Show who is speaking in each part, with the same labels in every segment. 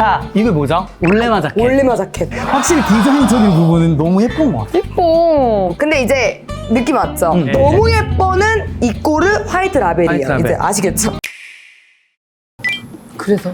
Speaker 1: 자, 이거 뭐죠? 올레마 자켓.
Speaker 2: 올리마 자켓.
Speaker 1: 확실히 디자인적인 부분은 너무 예쁜 것 같아.
Speaker 2: 예뻐. 근데 이제 느낌 왔죠?
Speaker 1: 음.
Speaker 2: 너무 예뻐는 이꼬르 화이트 라벨이에요.
Speaker 1: 화이트 라벨.
Speaker 2: 이제 아시겠죠? 그래서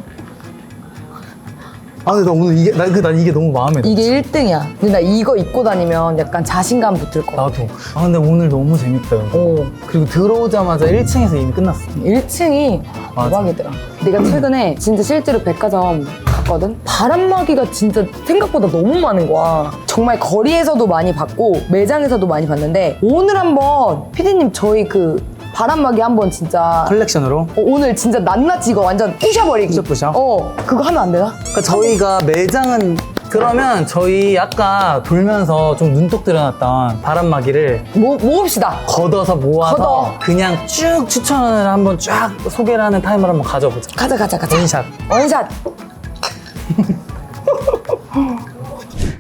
Speaker 1: 아, 근데 나 오늘 이게, 나, 그, 난 이게 너무 마음에 들어.
Speaker 2: 이게 1등이야. 근데 나 이거 입고 다니면 약간 자신감 붙을 것 같아.
Speaker 1: 나도. 아, 근데 오늘 너무 재밌다, 여기.
Speaker 2: 어.
Speaker 1: 그리고 들어오자마자 1층에서 이미 끝났어.
Speaker 2: 1층이
Speaker 1: 맞아.
Speaker 2: 대박이더라. 내가 최근에 진짜 실제로 백화점 갔거든? 바람막이가 진짜 생각보다 너무 많은 거야. 정말 거리에서도 많이 봤고 매장에서도 많이 봤는데 오늘 한번 피디님 저희 그 바람막이 한번 진짜
Speaker 1: 컬렉션으로.
Speaker 2: 어, 오늘 진짜 낱낱이 이거 완전 부셔버리기.
Speaker 1: 부셔, 부셔?
Speaker 2: 어, 그거 하면 안 되나?
Speaker 1: 그러니까 저희가 매장은 그러면 저희 아까 돌면서 좀 눈독 들여놨던 바람막이를
Speaker 2: 모, 모읍시다.
Speaker 1: 걷어서 모아서
Speaker 2: 걷어.
Speaker 1: 그냥 쭉 추천을 한번 쫙 소개를 하는 타임을 한번 가져보자.
Speaker 2: 가자, 가자, 가자.
Speaker 1: 원샷.
Speaker 2: 원샷.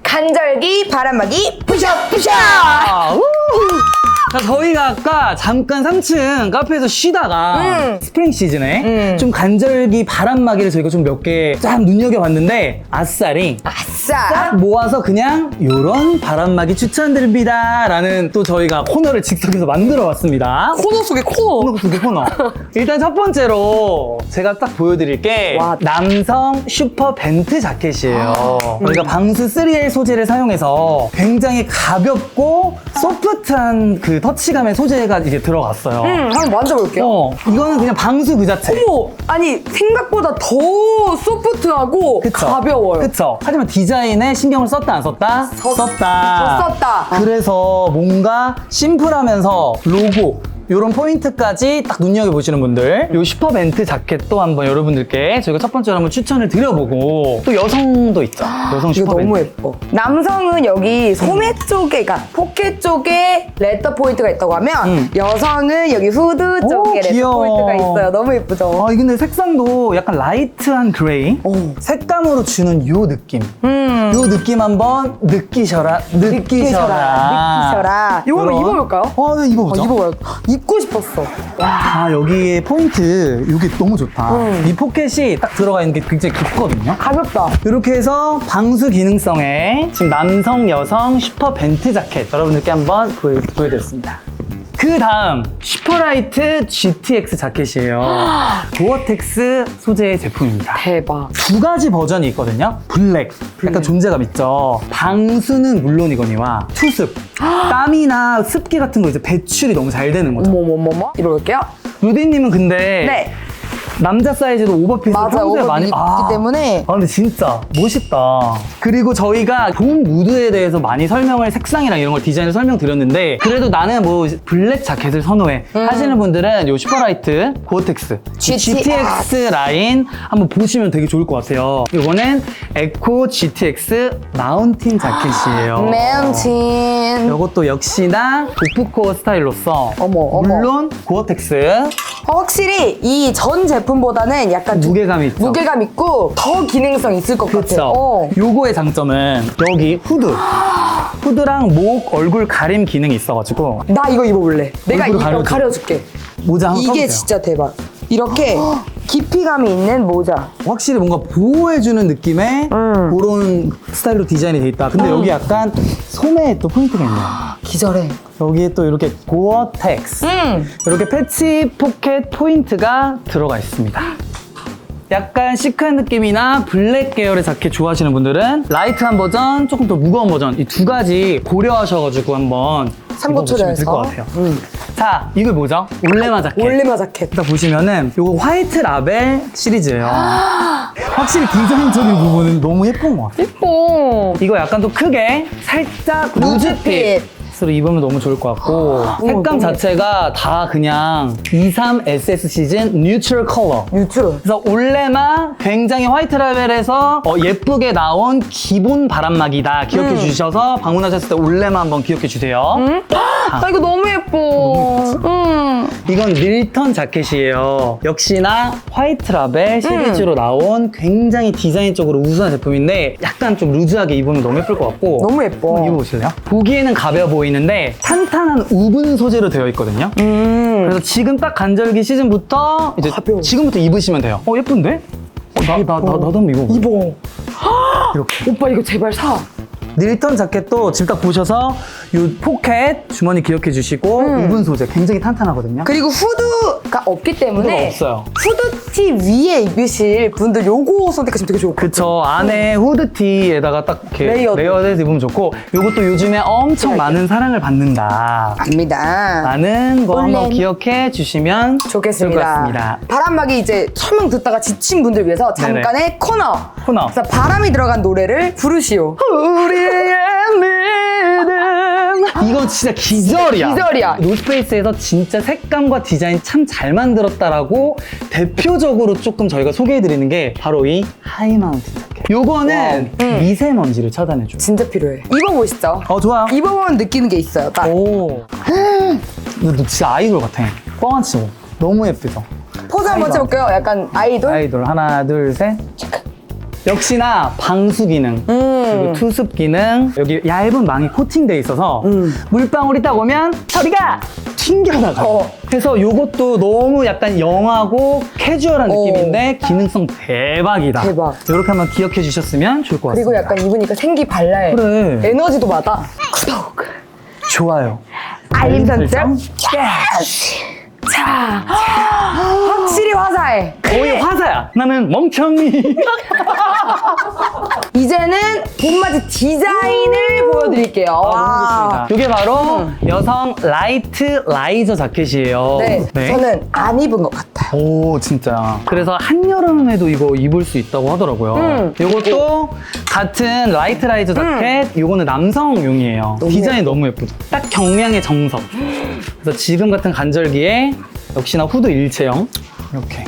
Speaker 2: 간절기 바람막이 부셔 부셔.
Speaker 1: 아, 우! 자, 저희가 아까 잠깐 3층 카페에서 쉬다가
Speaker 2: 음.
Speaker 1: 스프링 시즌에
Speaker 2: 음.
Speaker 1: 좀 간절기 바람막이를 저희가 좀 몇 개 쫙 눈여겨봤는데 아싸리
Speaker 2: 아싸.
Speaker 1: 딱 모아서 그냥 요런 바람막이 추천드립니다 라는 또 저희가 코너를 직접해서 만들어 왔습니다
Speaker 2: 코너 속에 코너.
Speaker 1: 코너 속의 코너 일단 첫 번째로 제가 딱 보여드릴 게
Speaker 2: 와.
Speaker 1: 남성 슈퍼 벤트 자켓이에요 저희가 방수 3L 소재를 사용해서 굉장히 가볍고 소프트한 그 터치감의 소재가 이제 들어갔어요
Speaker 2: 음, 한번 만져볼게요.
Speaker 1: 어, 이거는 그냥 방수 그 자체
Speaker 2: 어머, 아니 생각보다 더 소프트하고
Speaker 1: 그쵸?
Speaker 2: 가벼워요.
Speaker 1: 그쵸? 하지만 디자인에 신경을 썼다 안 썼다? 썼다.
Speaker 2: 더 썼다.
Speaker 1: 그래서 뭔가 심플하면서 로고 이런 포인트까지 딱 눈여겨보시는 분들 이 슈퍼벤트 자켓도 한번 여러분들께 저희가 첫 번째로 한번 추천을 드려보고 또 여성도 있죠 여성
Speaker 2: 이거
Speaker 1: 슈퍼벤트
Speaker 2: 너무 예뻐. 남성은 여기 소매 쪽에, 그러니까 포켓 쪽에 레터 포인트가 있다고 하면
Speaker 1: 음.
Speaker 2: 여성은 여기 후드
Speaker 1: 오,
Speaker 2: 쪽에 레터
Speaker 1: 귀여워.
Speaker 2: 포인트가 있어요. 너무 예쁘죠?
Speaker 1: 아, 이 근데 색상도 약간 라이트한 그레이
Speaker 2: 오.
Speaker 1: 색감으로 주는 요 느낌
Speaker 2: 음.
Speaker 1: 요 느낌 한번 느끼셔라 느끼셔라
Speaker 2: 느끼셔라. 이거 한번. 입어볼까요?
Speaker 1: 어, 네,
Speaker 2: 어,
Speaker 1: 입어보죠
Speaker 2: 입어봐요. 입고 싶었어.
Speaker 1: 아 여기에 포인트 이게 너무 좋다
Speaker 2: 음.
Speaker 1: 이 포켓이 딱 들어가 있는 게 굉장히 깊거든요
Speaker 2: 가볍다.
Speaker 1: 이렇게 해서 방수 기능성의 지금 남성 여성 슈퍼 벤트 자켓 여러분들께 한번 보여, 보여드렸습니다 그 다음 슈퍼라이트 GTX 자켓이에요 고어텍스 소재의 제품입니다
Speaker 2: 대박.
Speaker 1: 두 가지 버전이 있거든요. 블랙, 약간 존재감 있죠. 방수는 물론이거니와 투습, 땀이나 습기 같은 거 이제 배출이 너무 잘 되는 거죠.
Speaker 2: 어머머머머. 입어볼게요.
Speaker 1: 루디님은 근데
Speaker 2: 네.
Speaker 1: 남자 사이즈도 오버핏을. 평소에
Speaker 2: 오버핏
Speaker 1: 많이
Speaker 2: 입기
Speaker 1: 아.
Speaker 2: 때문에.
Speaker 1: 아 근데 진짜 멋있다. 그리고 저희가 봄 무드에 대해서 많이 설명을 색상이랑 이런 걸 디자인을 설명드렸는데 그래도 나는 뭐 블랙 자켓을 선호해 하시는 분들은 요 슈퍼라이트 고어텍스
Speaker 2: GTX.
Speaker 1: 라인 한번 보시면 되게 좋을 것 같아요. 이거는 에코 GTX 마운틴 자켓이에요.
Speaker 2: 맨친.
Speaker 1: 이것도 역시나 오프코어 스타일로서
Speaker 2: 어머, 어머.
Speaker 1: 물론 고어텍스
Speaker 2: 어, 확실히 이 전 제품보다는 약간 좀
Speaker 1: 무게감 있죠.
Speaker 2: 무게감 있고 더 기능성 있을 것
Speaker 1: 그렇죠.
Speaker 2: 같아요. 어.
Speaker 1: 요거의 장점은 여기 후드. 후드랑 목, 얼굴 가림 기능이 있어가지고
Speaker 2: 나 이거 입어볼래. 내가 이거
Speaker 1: 가려줘.
Speaker 2: 가려줄게.
Speaker 1: 모자 한번
Speaker 2: 이게
Speaker 1: 써보세요.
Speaker 2: 진짜 대박. 이렇게 깊이감이 있는 모자.
Speaker 1: 확실히 뭔가 보호해주는 느낌의
Speaker 2: 음.
Speaker 1: 그런 스타일로 디자인이 돼 있다. 근데 여기 약간 소매에 또 포인트가 있네요.
Speaker 2: 기절해.
Speaker 1: 여기에 또 이렇게 고어텍스.
Speaker 2: 음.
Speaker 1: 이렇게 패치 포켓 포인트가 들어가 있습니다. 약간 시크한 느낌이나 블랙 계열의 자켓 좋아하시는 분들은 라이트한 버전, 조금 더 무거운 버전 이 두 가지 고려하셔가지고 한번
Speaker 2: 삼고초려
Speaker 1: 입어보시면 될것
Speaker 2: 해서.
Speaker 1: 같아요.
Speaker 2: 음.
Speaker 1: 자, 이거 뭐죠? 올레마 자켓.
Speaker 2: 올레마 자켓.
Speaker 1: 일단 보시면은 요거 화이트 라벨 시리즈예요. 확실히 디자인적인 부분은 너무 예쁜 것 같아요.
Speaker 2: 예뻐.
Speaker 1: 이거 약간 또 크게 살짝 루즈핏. 으로 입으면 너무 좋을 것 같고 색감
Speaker 2: 너무
Speaker 1: 자체가 다 그냥 23 SS 시즌 뉴트럴 컬러
Speaker 2: 유튜브.
Speaker 1: 그래서 올레마 굉장히 화이트 라벨에서 어, 예쁘게 나온 기본 바람막이다 기억해
Speaker 2: 음.
Speaker 1: 주셔서 방문하셨을 때 올레마 한번 기억해 주세요
Speaker 2: 아 이거 너무 예뻐. 음.
Speaker 1: 이건 밀턴 자켓이에요. 역시나 화이트 라벨 시리즈로 나온 굉장히 디자인적으로 우수한 제품인데 약간 좀 루즈하게 입으면 너무 예쁠 것 같고
Speaker 2: 너무 예뻐.
Speaker 1: 한번 입어보실래요? 보기에는 가벼워 보이는데 탄탄한 우분 소재로 되어 있거든요.
Speaker 2: 음.
Speaker 1: 그래서 지금 딱 간절기 시즌부터 이제
Speaker 2: 가벼워.
Speaker 1: 지금부터 입으시면 돼요. 어 예쁜데? 어, 나, 나, 나, 나도 한번 입어봐.
Speaker 2: 입어.
Speaker 1: 이렇게.
Speaker 2: 오빠 이거 제발 사.
Speaker 1: 닐턴 자켓도 지금 딱 보셔서 이 포켓 주머니 기억해 주시고
Speaker 2: 음.
Speaker 1: 우분 소재 굉장히 탄탄하거든요.
Speaker 2: 그리고 후드가 없기
Speaker 1: 후드가
Speaker 2: 때문에
Speaker 1: 없어요.
Speaker 2: 후드티 위에 입으실 분들 요거 선택하시면 되게 좋을 것 같아요.
Speaker 1: 그쵸 안에 후드티에다가 딱 이렇게
Speaker 2: 레이어드.
Speaker 1: 레이어드 입으면 좋고 이것도 요즘에 엄청
Speaker 2: 네.
Speaker 1: 많은 사랑을 받는다
Speaker 2: 압니다.
Speaker 1: 라는 거 한번 기억해 주시면
Speaker 2: 좋겠습니다.
Speaker 1: 좋을 것 같습니다
Speaker 2: 바람막이 이제 설명 듣다가 지친 분들 위해서 잠깐의 코너.
Speaker 1: 코너.
Speaker 2: 그래서 바람이 들어간 노래를 부르시오.
Speaker 1: 믿음 이건 진짜 기절이야
Speaker 2: 기절이야.
Speaker 1: 노스페이스에서 진짜 색감과 디자인 참 잘 만들었다라고 대표적으로 조금 저희가 소개해드리는 게 바로 이 하이마운틴 자켓 요거는
Speaker 2: 와우. 음.
Speaker 1: 미세먼지를 차단해줘요
Speaker 2: 진짜 필요해. 입어보시죠.
Speaker 1: 어 좋아요
Speaker 2: 입어보면 느끼는 게 있어요. 딱.
Speaker 1: 오. 너, 너 진짜 아이돌 같아. 뻥안 치고. 너무 예쁘죠?
Speaker 2: 포즈 한번
Speaker 1: 아이돌.
Speaker 2: 찍어볼게요. 약간 아이돌.
Speaker 1: 아이돌. 하나, 둘, 셋. 역시나 방수 기능. 그리고
Speaker 2: 음.
Speaker 1: 투습 기능. 여기 얇은 망이 코팅돼 있어서
Speaker 2: 음.
Speaker 1: 물방울이 딱 오면 저리가 튕겨나가.
Speaker 2: 어.
Speaker 1: 그래서 이것도 너무 약간 영하고 캐주얼한
Speaker 2: 어.
Speaker 1: 느낌인데 기능성 대박이다.
Speaker 2: 대박.
Speaker 1: 이렇게 한번 기억해 주셨으면 좋을 것 같습니다.
Speaker 2: 그리고 약간 입으니까 생기 발랄.
Speaker 1: 그래.
Speaker 2: 에너지도 받아. 구독.
Speaker 1: 좋아요.
Speaker 2: 알림 설정.
Speaker 1: 설정.
Speaker 2: 자. 확실히 화사해.
Speaker 1: 거의 화사야. 나는 멍청이.
Speaker 2: 이제는 봄맞이 디자인을 보여드릴게요.
Speaker 1: 아,
Speaker 2: 와.
Speaker 1: 이게 바로 여성 라이트 라이저 자켓이에요.
Speaker 2: 네, 저는 안 입은 것 같아요.
Speaker 1: 오 진짜. 그래서 한여름에도 이거 입을 수 있다고 하더라고요.
Speaker 2: 음.
Speaker 1: 이것도 같은 라이트 라이저 자켓. 이거는 남성용이에요.
Speaker 2: 너무
Speaker 1: 디자인
Speaker 2: 예뻐.
Speaker 1: 너무 예쁘죠. 딱 경량의 정석. 그래서 지금 같은 간절기에 역시나 후드 일체형 이렇게.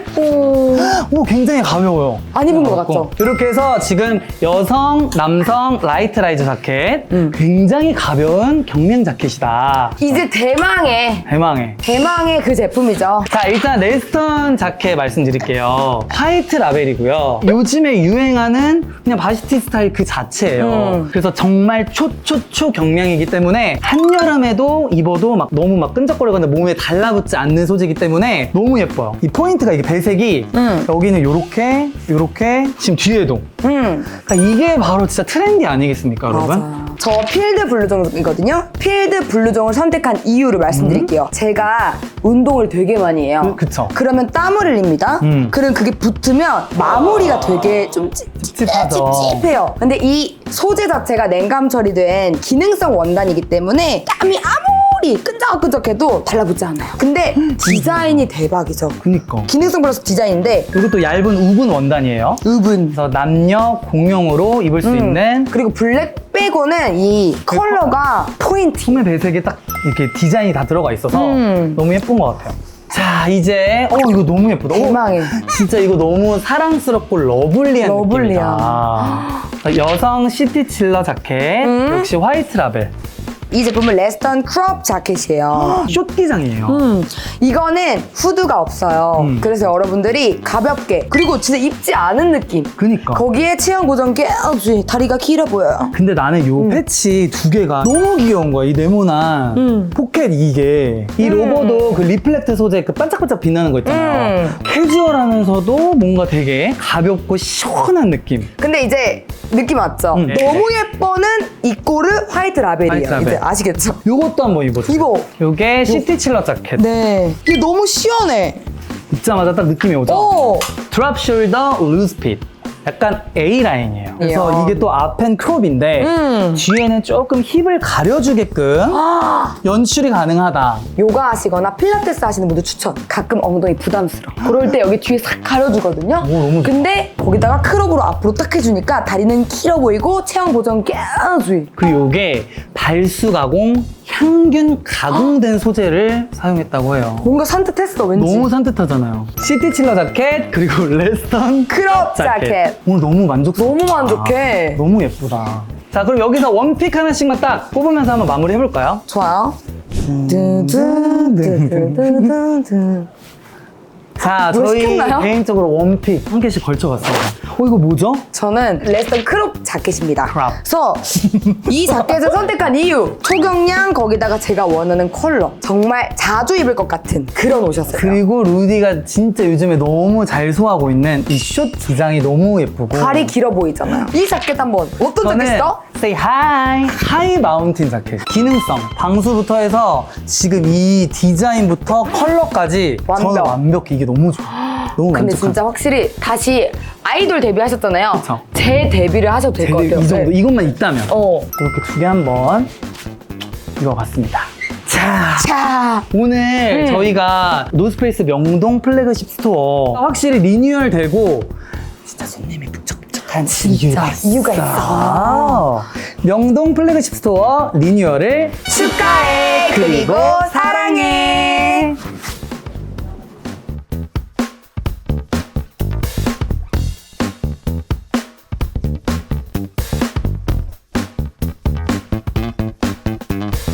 Speaker 2: 예뻐.
Speaker 1: 오 굉장히 가벼워요.
Speaker 2: 안 입은 것 같죠?
Speaker 1: 이렇게 해서 지금 여성, 남성 라이트 라이저 자켓
Speaker 2: 음.
Speaker 1: 굉장히 가벼운 경량 자켓이다.
Speaker 2: 이제 대망의
Speaker 1: 대망의.
Speaker 2: 대망의 그 제품이죠.
Speaker 1: 자 일단 레스턴 자켓 말씀드릴게요. 화이트 라벨이고요. 요즘에 유행하는 그냥 바시티 스타일 그 자체예요.
Speaker 2: 음.
Speaker 1: 그래서 정말 초초초 경량이기 때문에 한여름에도 입어도 막 너무 막 끈적거리거나 몸에 달라붙지 않는 소재이기 때문에 너무 예뻐요. 이 포인트가 이게 배색이
Speaker 2: 음.
Speaker 1: 여기는 요렇게 요렇게 지금 뒤에도
Speaker 2: 음.
Speaker 1: 그러니까 이게 바로 진짜 트렌디 아니겠습니까, 여러분?
Speaker 2: 맞아. 저 필드 블루종이거든요. 필드 블루종을 선택한 이유를 말씀드릴게요. 제가 운동을 되게 많이 해요.
Speaker 1: 그- 그쵸.
Speaker 2: 그러면 땀을 흘립니다.
Speaker 1: 음.
Speaker 2: 그럼 그게 붙으면 마무리가 되게 좀 찝-
Speaker 1: 찝찝하죠.
Speaker 2: 찝찝해요. 근데 이 소재 자체가 냉감 처리된 기능성 원단이기 때문에 땀이 아무 리 끈적끈적해도 달라붙지 않아요. 근데 디자인이 대박이죠.
Speaker 1: 그니까.
Speaker 2: 기능성 플러스 디자인인데
Speaker 1: 이것도 얇은 우분 원단이에요.
Speaker 2: 읍은
Speaker 1: 그래서 남녀 공용으로 입을 수
Speaker 2: 음.
Speaker 1: 있는
Speaker 2: 그리고 블랙 빼고는 이 컬러가 포인트.
Speaker 1: 소매 배색에 딱 이렇게 디자인이 다 들어가 있어서
Speaker 2: 음.
Speaker 1: 너무 예쁜 것 같아요. 자, 이제 어 이거 너무 예쁘다. 어,
Speaker 2: 대망의.
Speaker 1: 진짜 이거 너무 사랑스럽고 러블리한
Speaker 2: 러블리한.
Speaker 1: 느낌이다. 여성 시티 칠러 자켓
Speaker 2: 음.
Speaker 1: 역시 화이트 라벨.
Speaker 2: 이 제품은 레스턴 크롭 자켓이에요.
Speaker 1: 숏기장이에요.
Speaker 2: 음, 이거는 후드가 없어요.
Speaker 1: 음.
Speaker 2: 그래서 여러분들이 가볍게 그리고 진짜 입지 않은 느낌.
Speaker 1: 그니까.
Speaker 2: 거기에 체형 고정기 아주 다리가 길어 보여요.
Speaker 1: 근데 나는 요 패치 두 개가 너무 귀여운 거야. 이 네모난
Speaker 2: 음.
Speaker 1: 포켓 이게. 이 로고도 그 리플렉트 소재 그 반짝반짝 빛나는 거 있잖아요.
Speaker 2: 음.
Speaker 1: 캐주얼하면서도 뭔가 되게 가볍고 시원한 느낌.
Speaker 2: 근데 이제 느낌 왔죠?
Speaker 1: 음.
Speaker 2: 너무 예뻐는 이꼬르 화이트 라벨이에요.
Speaker 1: 화이트 라벨.
Speaker 2: 이제 아시겠죠?
Speaker 1: 요것도 한번 입어주세요.
Speaker 2: 입어.
Speaker 1: 요게 시티 칠러 자켓.
Speaker 2: 네. 이게 너무 시원해.
Speaker 1: 입자마자 딱 느낌이 오죠?
Speaker 2: 오.
Speaker 1: 드랍 숄더 루즈 핏. 약간 A 라인이에요. 그래서
Speaker 2: 이야.
Speaker 1: 이게 또 앞엔 크롭인데
Speaker 2: 음.
Speaker 1: 뒤에는 조금 힙을 가려주게끔
Speaker 2: 아.
Speaker 1: 연출이 가능하다.
Speaker 2: 요가 하시거나 필라테스 하시는 분들 추천. 가끔 엉덩이 부담스러워. 그럴 때 여기 뒤에 싹 가려주거든요.
Speaker 1: 오, 너무 좋다.
Speaker 2: 근데 거기다가 크롭으로 앞으로 딱 해주니까 다리는 길어 보이고 체형 보정 깨지.
Speaker 1: 그리고 요게 발수 가공, 향균 가공된 소재를 사용했다고 해요.
Speaker 2: 뭔가 산뜻했어 왠지.
Speaker 1: 너무 산뜻하잖아요. 시티 칠러 자켓 그리고 레스턴
Speaker 2: 크롭 자켓.
Speaker 1: 오늘 너무 만족스럽다.
Speaker 2: 너무 만족해.
Speaker 1: 너무 예쁘다. 자 그럼 여기서 원픽 하나씩만 딱 뽑으면서 한번 마무리 해볼까요?
Speaker 2: 좋아요.
Speaker 1: 음.
Speaker 2: 두두두두두두.
Speaker 1: 자,
Speaker 2: 뭐
Speaker 1: 저희
Speaker 2: 시켰나요?
Speaker 1: 개인적으로 원픽 한 개씩 걸쳐봤습니다. 어, 이거 뭐죠?
Speaker 2: 저는 레스턴 크롭 자켓입니다.
Speaker 1: 크롭.
Speaker 2: 그래서 이 자켓을 선택한 이유 초경량 거기다가 제가 원하는 컬러 정말 자주 입을 것 같은 그런 옷이었어요.
Speaker 1: 그리고 루디가 진짜 요즘에 너무 잘 소화하고 있는 이 숏 기장이 너무 예쁘고.
Speaker 2: 발이 길어 보이잖아요. 이 자켓 한번 어떤
Speaker 1: 저는
Speaker 2: 자켓이죠?
Speaker 1: Say Hi 하이 마운틴 자켓 기능성 방수부터 해서 지금 이 디자인부터 컬러까지
Speaker 2: 완벽.
Speaker 1: 저는 완벽히 이게 너무 좋아 너무
Speaker 2: 근데
Speaker 1: 만족한
Speaker 2: 진짜 확실히 다시 아이돌 데뷔하셨잖아요.
Speaker 1: 그쵸.
Speaker 2: 재데뷔를 하셔도 될 것 같아요.
Speaker 1: 이 정도
Speaker 2: 네.
Speaker 1: 이것만 있다면
Speaker 2: 어.
Speaker 1: 이렇게 두 개 한번 입어봤습니다 자
Speaker 2: 자,
Speaker 1: 오늘
Speaker 2: 음.
Speaker 1: 저희가 노스페이스 명동 플래그십 스토어 확실히 리뉴얼 되고 진짜 손님이 북적북적한 이유가 있어.
Speaker 2: 이유가 있어.
Speaker 1: 명동 플래그십 스토어 리뉴얼을
Speaker 2: 축하해 그리고 사랑해.